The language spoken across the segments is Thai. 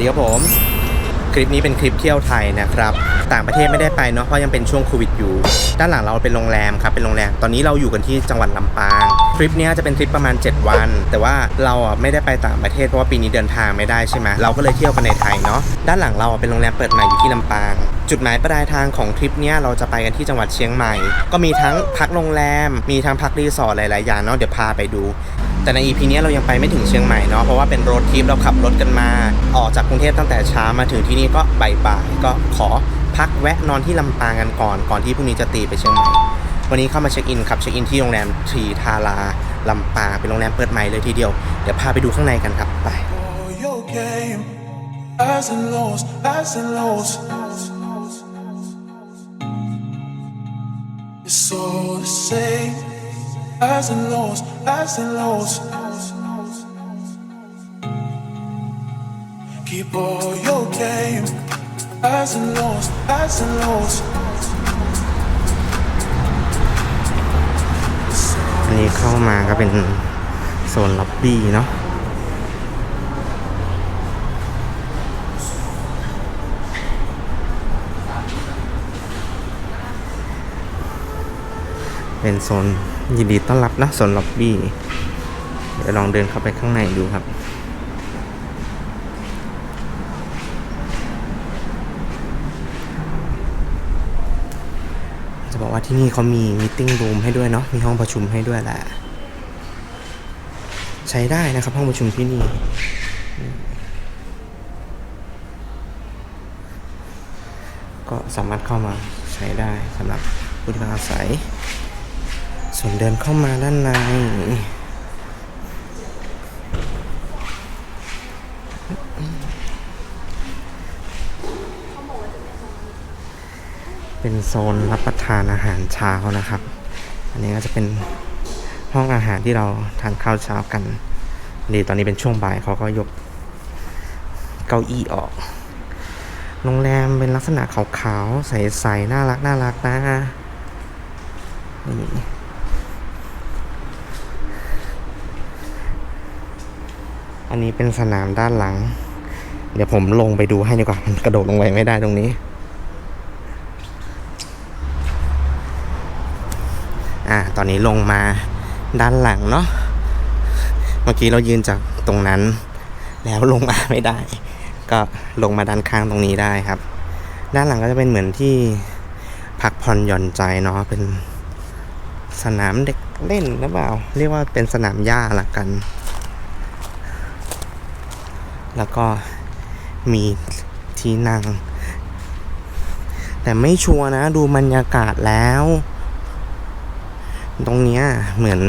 ดีครับผม คลิปนี้เป็นคลิปเที่ยวไทยนะครับ ต่างประเทศไม่ได้ไปเนาะเพราะยังเป็นช่วงโควิดอยู่ ด้านหลังเราเป็นโรงแรมครับเป็นโรงแรมตอนนี้เราอยู่กันที่จังหวัดลำปางทริปนี้จะเป็นทริปประมาณ 7 วัน แต่ว่าเราอะไม่ได้ไปต่างประเทศเพราะว่าปีนี้เดินทางไม่ได้ใช่ไหมเราก็เลยเที่ยวกันในไทยเนาะด้านหลังเราเป็นโรงแรมเปิดใหม่อยู่ที่ลำปางจุดหมายปลายทางของทริปนี้เราจะไปกันที่จังหวัดเชียงใหม่ ก็มีทั้งพักโรงแรม มีทั้งพักรีสอร์ทหลาย ๆ อย่างเนาะเดี๋ยวพาไปดู แต่ใน EP เนี้เรายังไปไม่ถึงเชียงใหม่เนาะเพราะว่าเป็นรดทริปเราขับรถกันมา ออกจากกรุงเทพตั้งแต่เช้ามาถึงที่นี่ก็บ่ายๆก็ขอพักแวะนอนที่ลำปางกันก่อน ก่อนที่พรุ่งนี้จะตีไปเชียงใหม่วันนี้เข้ามาเช็คอินครับเช็คอินที่โรงแรมทรีทาราลำปางเป็นโรงแรมเปิดใหม่เลยทีเดียวเดี๋ยวพาไปดูข้างในกันครับไป highs and lows, highs and lows. It's all the same, highs and lows, highs and lows. Keep all your game, highs and lows, highs and lows. อันนี้เข้ามาก็เป็นโซนล็อบบี้เนาะเป็นโซน ยินดีต้อนรับนะโซนล็อบบี้ เดี๋ยวลองเดินเข้าไปข้างในดูครับ จะบอกว่าที่นี่เขามีมิ팅รูมให้ด้วยเนาะ มีห้องประชุมให้ด้วยแหละ ใช้ได้นะครับห้องประชุมที่นี่ก็สามารถเข้ามาใช้ได้สำหรับผู้ที่มาอาศัย ส่วนเดินเข้ามาด้านใน เป็นโซนรับประทานอาหารเช้านะครับ อันนี้ก็จะเป็นห้องอาหารที่เราทานข้าวเช้ากันดีตอนนี้เป็นช่วงบ่ายเขาก็ยกเก้าอี้ออก โรงแรมเป็นลักษณะขาวๆ ใสๆ น่ารักน่ารักนะนี่ อันนี้เป็นสนามด้านหลัง เดี๋ยวผมลงไปดูให้ดีกว่า มันกระโดดลงไปไม่ได้ตรงนี้ อ่า ตอนนี้ลงมาด้านหลังเนาะ เมื่อกี้เรายืนจากตรงนั้น แล้วลงมาไม่ได้ ก็ลงมาด้านข้างตรงนี้ได้ครับ ด้านหลังก็จะเป็นเหมือนที่พักผ่อนหย่อนใจเนาะ เป็นสนามเด็กเล่นหรือเปล่า เรียกว่าเป็นสนามหญ้าละกัน แล้วก็มีที่นั่ง แต่ไม่ชัวร์นะดูบรรยากาศแล้ว ตรงเนี้ยเหมือน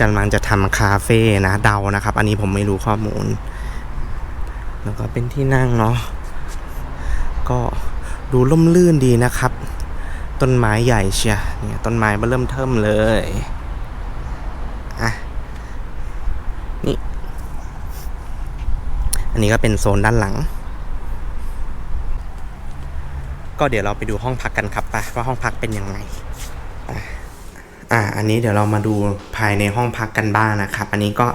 กำลังจะทำคาเฟ่นะเดานะครับ อันนี้ผมไม่รู้ข้อมูล แล้วก็เป็นที่นั่งเนาะก็ดูล่มลื่นดีนะครับ ต้นไม้ใหญ่เชียเนี่ยต้นไม้มาเริ่มเทิมเลย อะ นี่ อันนี้ก็เป็นโซนด้านหลัง ก็เดี๋ยวเราไปดูห้องพักกันครับไปว่าห้องพักเป็นยังไงอ่าอันนี้เดี๋ยวเรามาดูภายในห้องพักกันบ้างนะครับ อันนี้ก็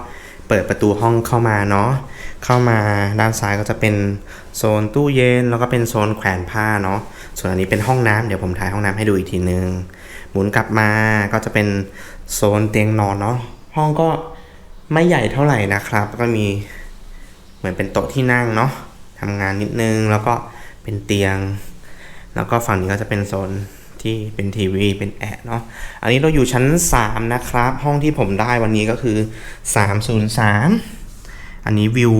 เปิดประตูห้องเข้ามาเนาะเข้ามาด้านซ้ายก็จะเป็นโซนตู้เย็นแล้วก็เป็นโซนแขวนผ้าเนาะส่วนอันนี้เป็นห้องน้ำเดี๋ยวผมถ่ายห้องน้ำให้ดูอีกทีนึงหมุนกลับมาก็จะเป็นโซนเตียงนอนเนาะห้องก็ไม่ใหญ่เท่าไหร่นะครับ ก็มี เหมือนเป็นโต๊ะที่นั่งเนาะทำงานนิดนึงแล้วก็เป็นเตียง แล้วก็ฝั่งนี้ก็จะเป็นโซนที่เป็นทีวีเป็นแอร์เนาะอันนี้เราอยู่ชั้น 3 นะครับ ห้องที่ผมได้วันนี้ก็คือ 303 อันนี้วิว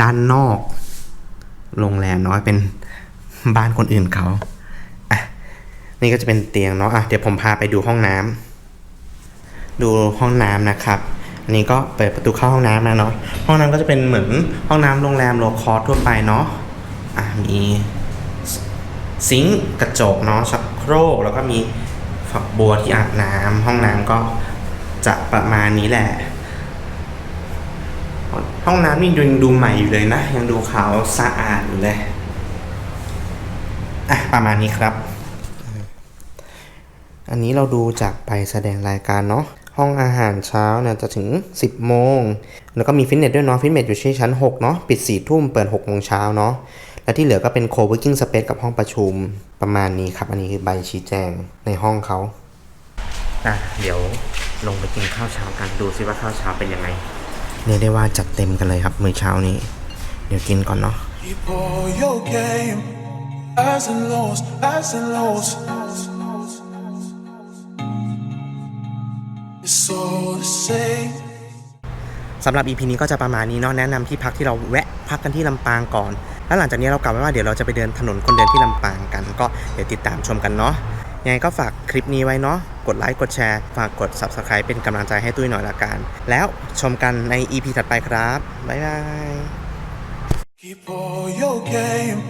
ด้านนอกโรงแรมเนาะเป็นบ้านคนอื่นเขาอะนี่ก็จะเป็นเตียงเนาะอะเดี๋ยวผมพาไปดูห้องน้ำดูห้องน้ำนะครับ อันนี้ก็เปิดประตูเข้าห้องน้ำนะเนาะห้องน้ำก็จะเป็นเหมือนห้องน้ำโรงแรมโลคอสทั่วไปเนาะอะมีซิงค์กระจกเนาะชักโครกแล้วก็มีฝักบัวที่อาบน้ำห้องน้ำก็จะประมาณนี้แหละ ห้องน้ำนี่ยังดูใหม่อยู่เลยนะ ยังดูขาวสะอาดอยู่เลยอะประมาณนี้ครับ อันนี้เราดูจากใบแสดงรายการเนาะ ห้องอาหารเช้าเนี่ยจะถึง 10 โมง แล้วก็มีฟิตเนสด้วยเนาะ ฟิตเนสอยู่ที่ชั้น 6 เนาะ ปิด 4 ทุ่ม เปิด 6 โมงเช้าเนาะ และที่เหลือก็เป็น co-working space กับห้องประชุมประมาณนี้ครับ อันนี้คือใบชี้แจงในห้องเขาอะเดี๋ยวลงไปกินข้าวเช้ากัน ดูซิว่าข้าวเช้าเป็นยังไงเรียกได้ว่าจัดเต็มกันเลยครับมื้อเช้านี้ เดี๋ยวกินก่อนเนาะ สำหรับ EP นี้ก็จะประมาณนี้เนาะแนะนำที่พักที่เราแวะพักกันที่ลำปางก่อน แล้วหลังจากนี้เรากลับไว้ว่าเดี๋ยวเราจะไปเดินถนนคนเดินที่ลำปางกัน ก็เดี๋ยวติดตามชมกันเนาะยังไงก็ฝากคลิปนี้ไว้เนาะกดไลค์กดแชร์ฝากกด Subscribe เป็นกำลังใจให้ตุ้ยหน่อยละกัน แล้วชมกันใน EP ถัดไปครับบ๊ายบาย Keep all your game.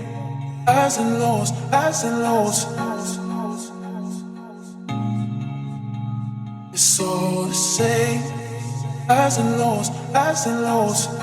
Highs and lows, highs and lows. It's all the same. Highs and lows, highs and lows.